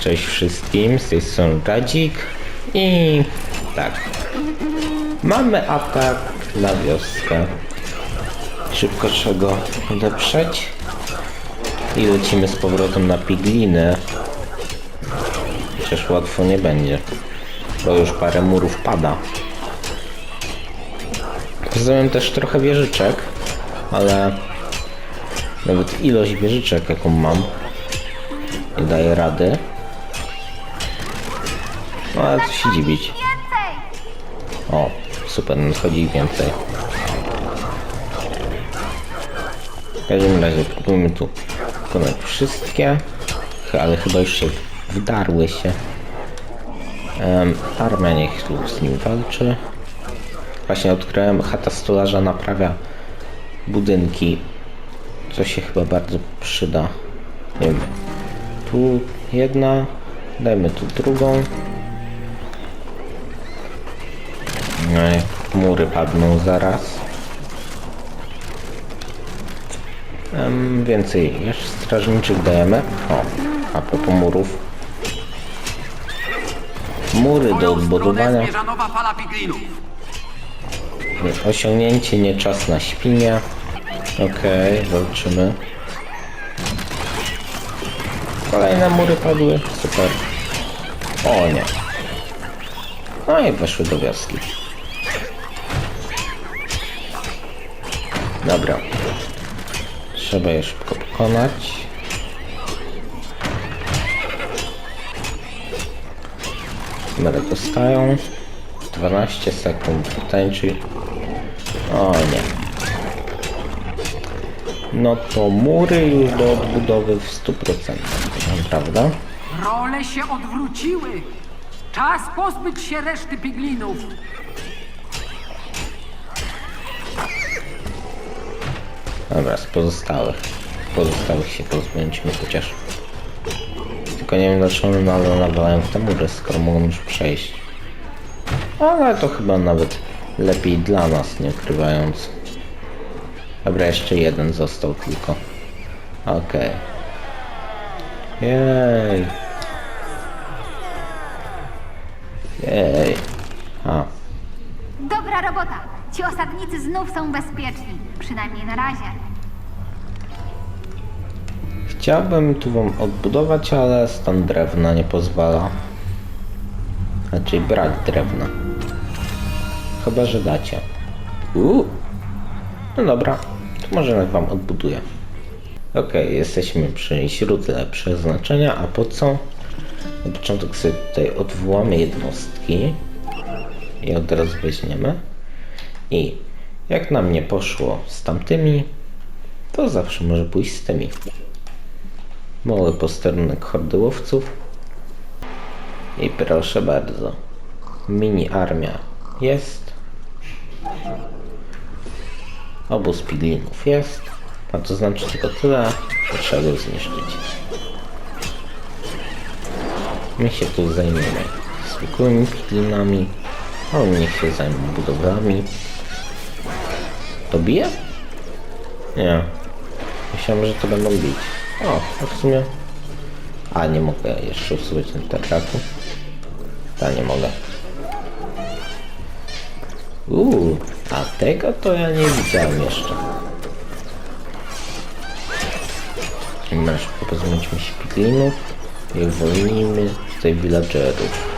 Cześć wszystkim, z tej strony Radzik i tak. Mamy atak na wioskę. Szybko trzeba go odeprzeć i lecimy z powrotem na pigliny. Chociaż łatwo nie będzie, bo już parę murów pada. Rozumiem też trochę wieżyczek, ale nawet ilość wieżyczek jaką mam nie daje rady. No ale co się dziwić. O, super, nadchodzi ich więcej. W każdym razie próbujmy tu wykonać wszystkie, ale chyba już się wdarły się. Um, armia niech tu z nim walczy. Właśnie odkryłem, chata stolarza naprawia budynki, co się chyba bardzo przyda. Nie wiem, tu jedna, dajmy tu drugą. No i mury padną zaraz. Em, więcej jeszcze strażniczych dajemy. O, a propos murów. Mury do odbudowania. Osiągnięcie nie czas na świnie. Okej, walczymy. Kolejne mury padły. Super. O nie. No i weszły do wioski. Dobra. Trzeba je szybko pokonać. Numery dostają. 12 sekund tańczy. O nie. No to mury już do odbudowy w 100%, prawda? Role się odwróciły. Czas pozbyć się reszty piglinów. Dobra, z pozostałych. Pozostałych się pozbędźmy chociaż. Tylko nie wiem dlaczego one nadal nawalają w te mury, skoro mogą już przejść. Ale to chyba nawet lepiej dla nas, nie ukrywając. Dobra, jeszcze jeden został tylko. Okej. Jej. Jej. A, Dobra robota! Ci osadnicy znów są bezpieczni. Przynajmniej na razie. Chciałbym tu wam odbudować, ale stan drewna nie pozwala. Raczej brak drewna. Chyba, że dacie. Uuu. No dobra, to może wam odbuduję. Okej, jesteśmy przy źródle przeznaczenia, a po co? Na początek sobie tutaj odwołamy jednostki i od razu weźmiemy. I jak nam nie poszło z tamtymi, to zawsze może pójść z tymi. Mały posterunek hordy łowców. I proszę bardzo. Mini armia jest. Obóz piglinów jest. A to znaczy tylko tyle, że trzeba go zniszczyć. My się tu zajmiemy zwykłymi piglinami, a oni się zajmą budowlami. To bije? Nie. Myślałem, że to będą bić. O, a w sumie... A, nie mogę jeszcze usuwać ten tatraku. Ta, nie mogę. Uuu, a tego to ja nie widziałem jeszcze. Masz, pozbądźmy się piglinów i uwolnijmy tutaj villagerów.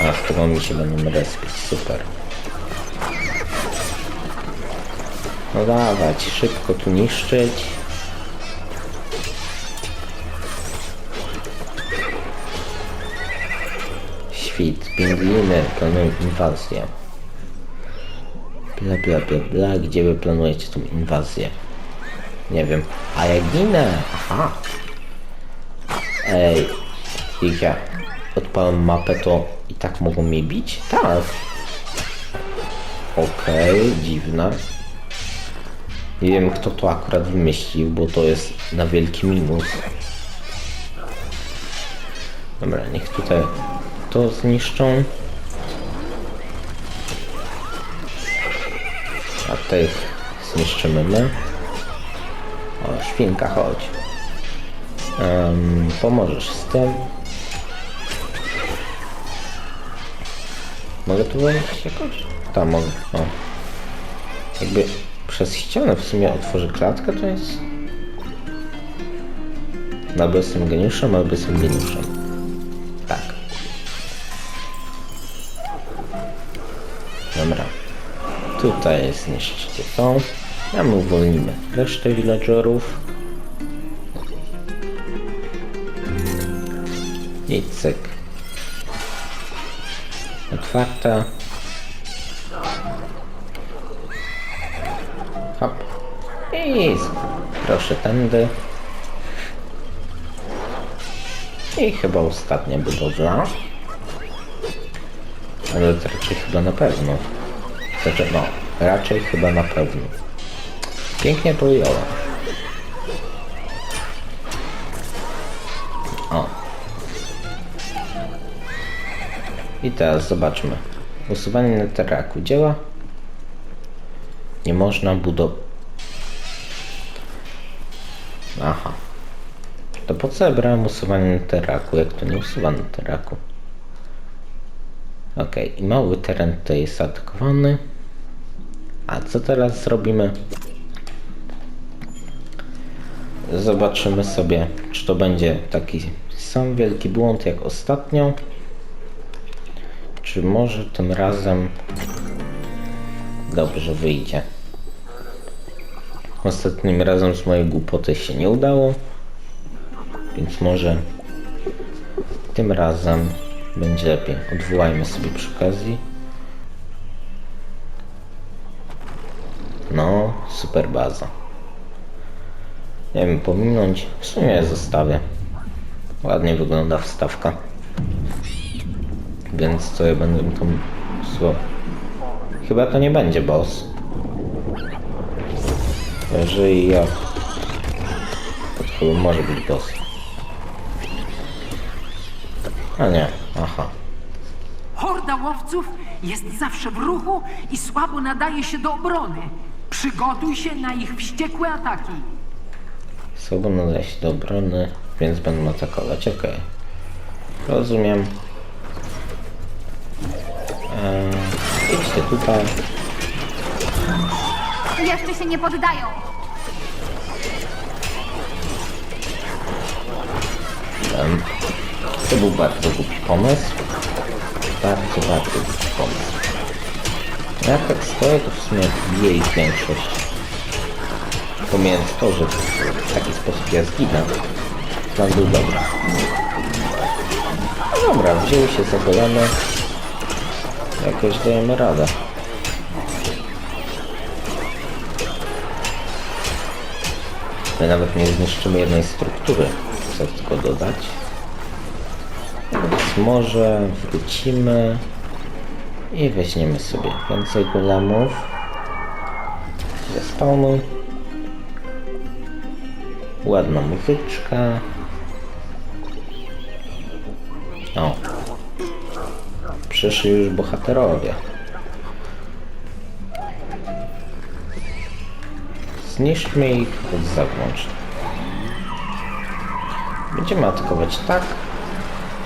A, w którą mi się będą respić, super. No dawać, szybko tu niszczyć. Świt, pingwiny planują inwazję. Bla bla bla bla, gdzie wy planujecie tą inwazję? Nie wiem. A ja ginę! Aha! Ej, jak ja odpalam mapę, to i tak mogą mnie bić? Tak! Okej, dziwne. Nie wiem kto to akurat wymyślił, bo to jest na wielki minus. Dobra, niech tutaj to zniszczą. A tych zniszczymy my. O, świnka, chodź. Um, pomożesz z tym. Mogę tu wejść jakoś? Tam mogę. O. Jakby przez ścianę w sumie otworzy klatkę, to jest... Albo jestem geniuszem, albo jestem geniuszem. Tutaj jest niszczycie to. My uwolnimy resztę villagerów. I cyk. Otwarta. Hop. I proszę tędy. I chyba ostatnia budowla. Ale to raczej chyba na pewno. Znaczy, no, raczej chyba na pewno. Pięknie to. O. I teraz zobaczmy. Usuwanie neteraku działa. Nie można budować. Aha. To po co ja brałem usuwanie neteraku, jak to nie usuwa neteraku? Okej, i mały teren tutaj jest atakowany. A co teraz zrobimy? Zobaczymy sobie, czy to będzie taki sam wielki błąd jak ostatnio. Czy może tym razem dobrze wyjdzie. Ostatnim razem z mojej głupoty się nie udało, więc może tym razem będzie lepiej. Odwołajmy sobie przy okazji. Super baza. Nie wiem, pominąć. W sumie zostawię. Ładnie wygląda wstawka. Więc co ja będę tam sło. Chyba to nie będzie boss. Jeżeli ja. To chyba może być boss. A nie, aha. Horda łowców jest zawsze w ruchu i słabo nadaje się do obrony. Przygotuj się na ich wściekłe ataki. Słabo nadaje się do obrony, więc będą atakować. Okej. Rozumiem. Eee, idźcie tutaj. Jeszcze się nie poddają. Em, To był bardzo głupi pomysł. Bardzo, bardzo głupi pomysł. Jak tak stoję, to w sumie bije ich większość. Pomijając to, że w taki sposób ja zginę. Plan był dobry. No dobra, wzięły się za golemy. Jakoś dajemy radę. My nawet nie zniszczymy jednej struktury. Chcę tylko dodać. Więc może wrócimy i weźmiemy sobie więcej golemów. Zespawnuj. Ładna muzyczka. O. Przyszli już bohaterowie. Zniszczmy ich od zewnątrz. Będziemy atakować tak,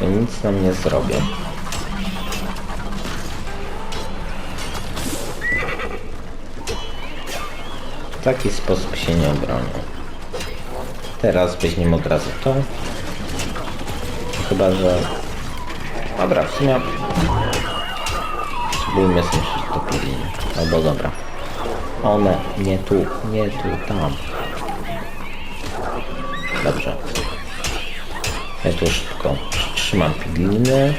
to nic nam nie zrobią. W taki sposób się nie obronią. Teraz weźmiemy od razu to. Chyba, że... Dobra, w sumie... Spróbujmy zniszczyć to pilnie. Albo dobra. One nie tu, nie tu, tam. Dobrze. Ja tu tylko trzymam pigliny.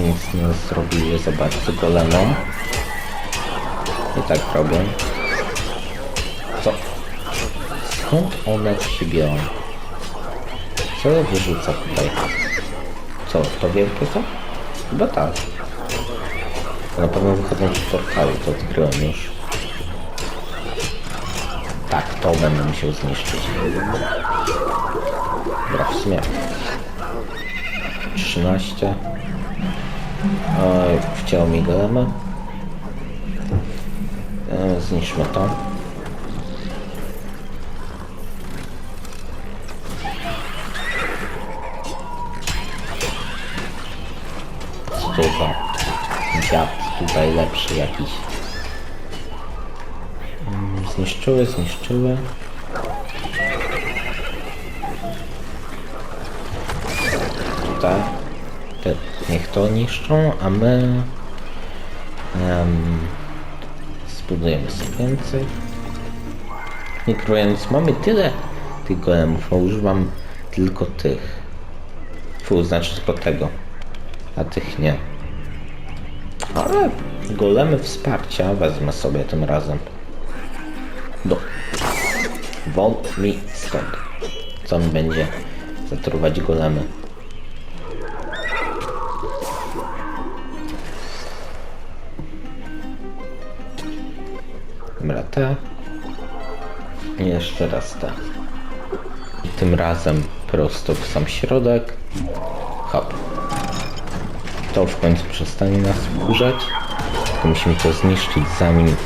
Nic nie zrobiły za bardzo golemom. I tak robię. Co? Skąd one się biorą? Co wyrzuca tutaj? Co, to wielkie to? Chyba tak. Na pewno wychodzą z portalu, to odkryłem już. Tak, to będę musiał zniszczyć. Dobra, w sumie. 13. Oj, chciał mi golema. Zniszczmy to. Stuwa. Dziad tutaj lepszy jakiś. Mm, zniszczyły, zniszczyły. To niszczą, a my em, zbudujemy sobie więcej. Mikrując, mamy tyle tych golemów, a używam tylko tych. Fu, znaczy tylko tego. A tych nie. Ale golemy wsparcia wezmę sobie tym razem. Do. Wol mi stąd. Co mi będzie zatruwać golemy? Te. I jeszcze raz te. I tym razem prosto w sam środek. Hop. To w końcu przestanie nas wkurzać. Tylko musimy to zniszczyć zanim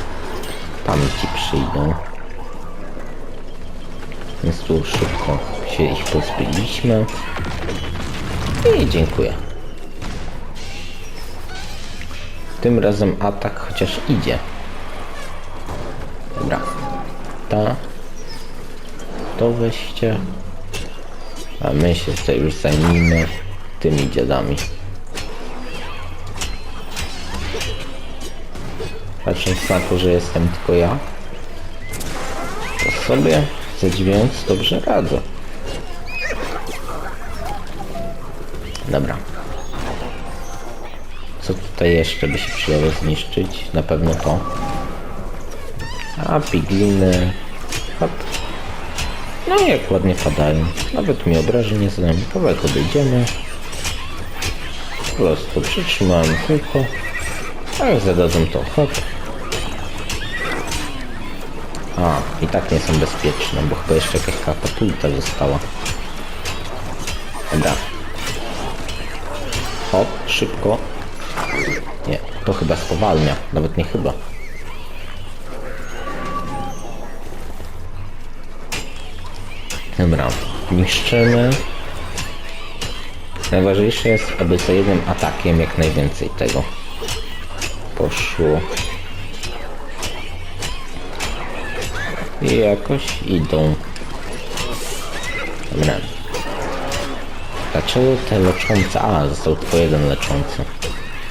tamci przyjdą. Więc tu szybko się ich pozbyliśmy. I dziękuję. Tym razem atak chociaż idzie. Ta. To weźcie. A my się tutaj już zajmijmy tymi dziadami. Patrząc na to, że jestem tylko ja, to sobie zadziwiając dobrze radzę. Dobra. Co tutaj jeszcze by się przydało zniszczyć? Na pewno to. A pigliny. Hop. No i jak ładnie padają. Nawet mi obrażeń nie zadają. Kawałek odejdziemy. Po prostu przytrzymałem tylko. A jak zadadzą to hop. A, i tak nie są bezpieczne, bo chyba jeszcze jakaś katapulta została. Dobra. Hop, szybko. Nie, to chyba spowalnia. Nawet nie chyba. Dobra, niszczymy. Najważniejsze jest, aby za jednym atakiem jak najwięcej tego poszło. I jakoś idą. Dobra. Dlaczego te leczące... A, został tylko jeden leczący.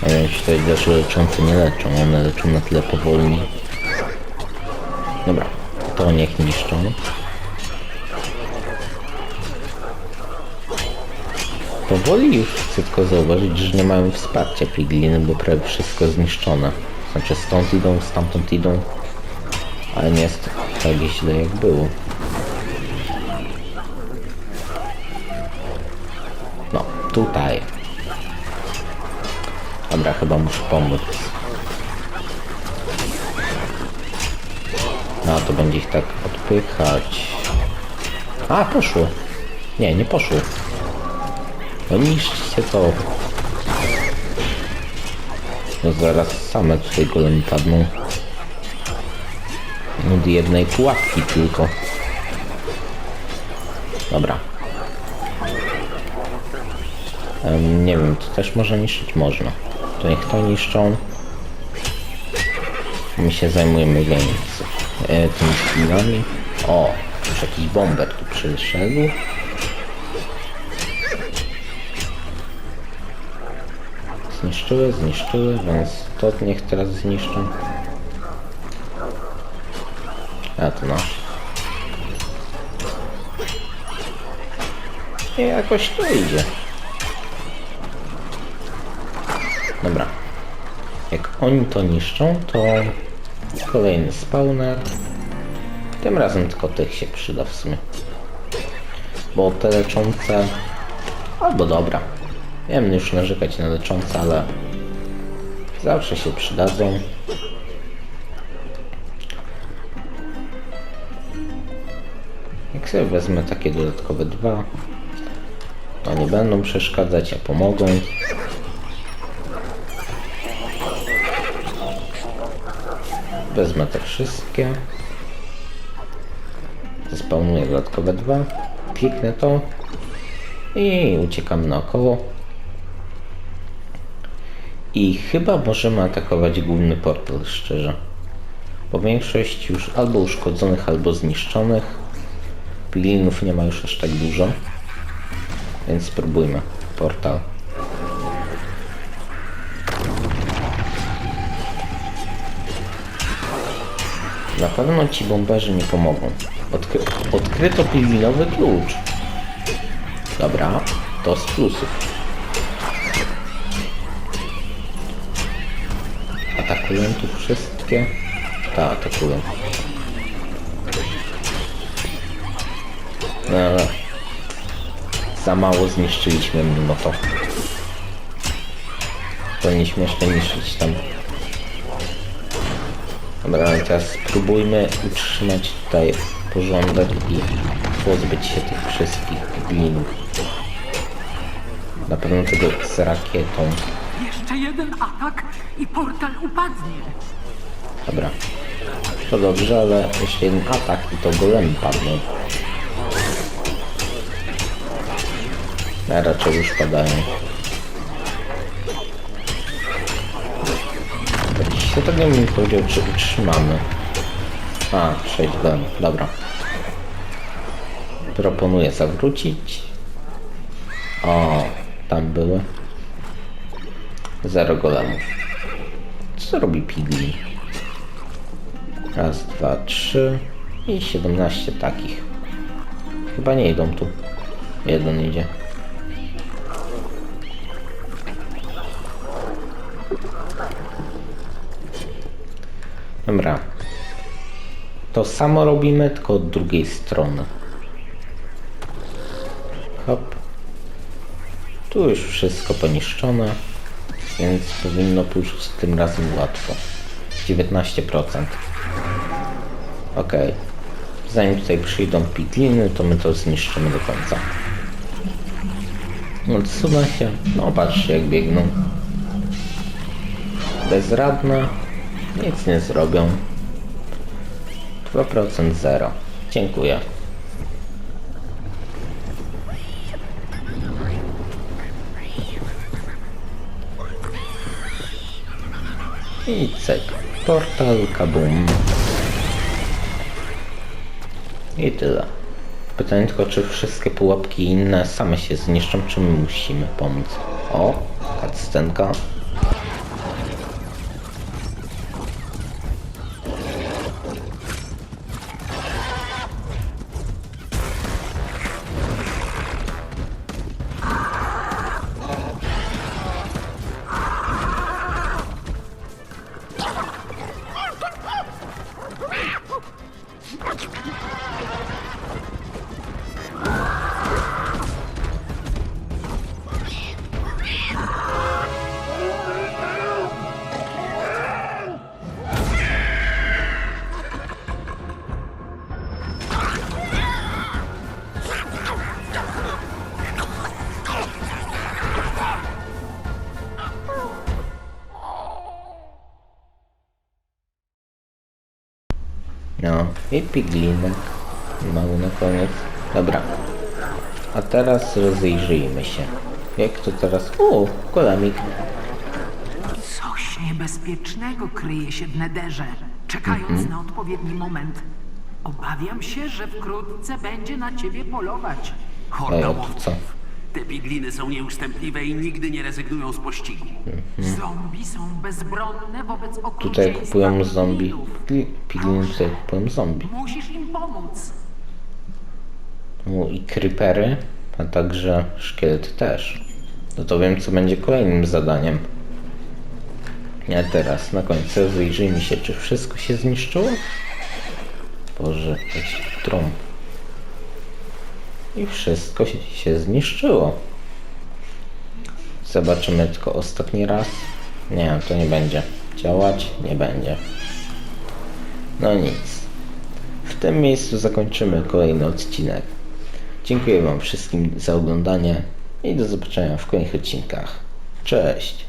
A ja się tutaj dlaczego leczące nie leczą. One leczą na tyle powolni. Dobra. To niech niszczą. Powoli już chcę tylko zauważyć, że nie mają wsparcia pigliny, bo prawie wszystko zniszczone. Znaczy stąd idą, stamtąd idą. Ale nie jest tak źle jak było. No, tutaj. Dobra, chyba muszę pomóc. No, to będzie ich tak odpychać. A, poszło. Nie, nie poszło. No niszczcie to. No zaraz same tutaj golemi padną. Od jednej pułapki tylko. Dobra. Em, nie wiem, to też może niszczyć? Można. To niech to niszczą. My się zajmujemy więcej. E, tymi skillami. O, już jakiś bomber tu przyszedł. Zniszczyły, zniszczyły, więc to niech teraz zniszczą. A to nasz. I jakoś to idzie. Dobra. Jak oni to niszczą, to kolejny spawner. Tym razem tylko tych się przyda w sumie. Bo te leczące... Albo dobra. Wiem już narzekać na leczące, ale zawsze się przydadzą. Jak sobie wezmę takie dodatkowe dwa, to nie będą przeszkadzać, a pomogą. Wezmę te wszystkie. Zespawnuję dodatkowe dwa. Kliknę to i uciekam naokoło. I chyba możemy atakować główny portal, szczerze. Bo większość już albo uszkodzonych, albo zniszczonych. Piglinów nie ma już aż tak dużo. Więc spróbujmy. Portal. Na pewno ci bomberzy nie pomogą. Odkry odkryto pilinowy klucz. Dobra, to z plusów. Atakują tu wszystkie? Tak, atakują. Ale... Za mało zniszczyliśmy mimo to. Powinniśmy jeszcze niszczyć tam. Dobra, teraz spróbujmy utrzymać tutaj porządek i pozbyć się tych wszystkich glinów. Na pewno tego z rakietą. Jeszcze jeden atak i portal upadnie. Dobra. To dobrze, ale jeszcze jeden atak i to golem padną. A raczej już padają. Jakiś się tego mi powiedział, czy utrzymamy. A, 6 golem. Dobra. Proponuję zawrócić. O, tam były. Zero golemów. Co robi Piglin? Raz, dwa, trzy i 17 takich. Chyba nie idą tu. Jeden idzie. Dobra. To samo robimy, tylko od drugiej strony. Hop. Tu już wszystko poniszczone, więc powinno pójść tym razem łatwo. 19%. Ok. Zanim tutaj przyjdą pigliny, to my to zniszczymy do końca. Odsunę się. No patrzcie jak biegną. Bezradne. Nic nie zrobią. 2% zero. Dziękuję. I cyk. Portal kabum. I tyle. Pytanie tylko, czy wszystkie pułapki inne same się zniszczą, czy my musimy pomóc. O, cutscenka. No, i piglinek. Mały na koniec. Dobra. A teraz rozejrzyjmy się. Jak to teraz... O, kolamik. Coś niebezpiecznego kryje się w nederze, czekając na odpowiedni moment. Obawiam się, że wkrótce będzie na ciebie polować. Horda Ej, a tu łowców. Te pigliny są nieustępliwe i nigdy nie rezygnują z pościgu. Zombie są bezbronne wobec okrucieństwa Tutaj kupują zombie. piglinów. Pigliny tutaj kupują zombie. Musisz im pomóc. No i creepery, a także szkielety też. No to wiem, co będzie kolejnym zadaniem. Nie teraz, na końcu rozejrzyjmy się, czy wszystko się zniszczyło. Boże, jakiś trąb. I wszystko się, zniszczyło. Zobaczymy tylko ostatni raz. Nie, to nie będzie działać, nie będzie. No nic. W tym miejscu zakończymy kolejny odcinek. Dziękuję Wam wszystkim za oglądanie i do zobaczenia w kolejnych odcinkach. Cześć!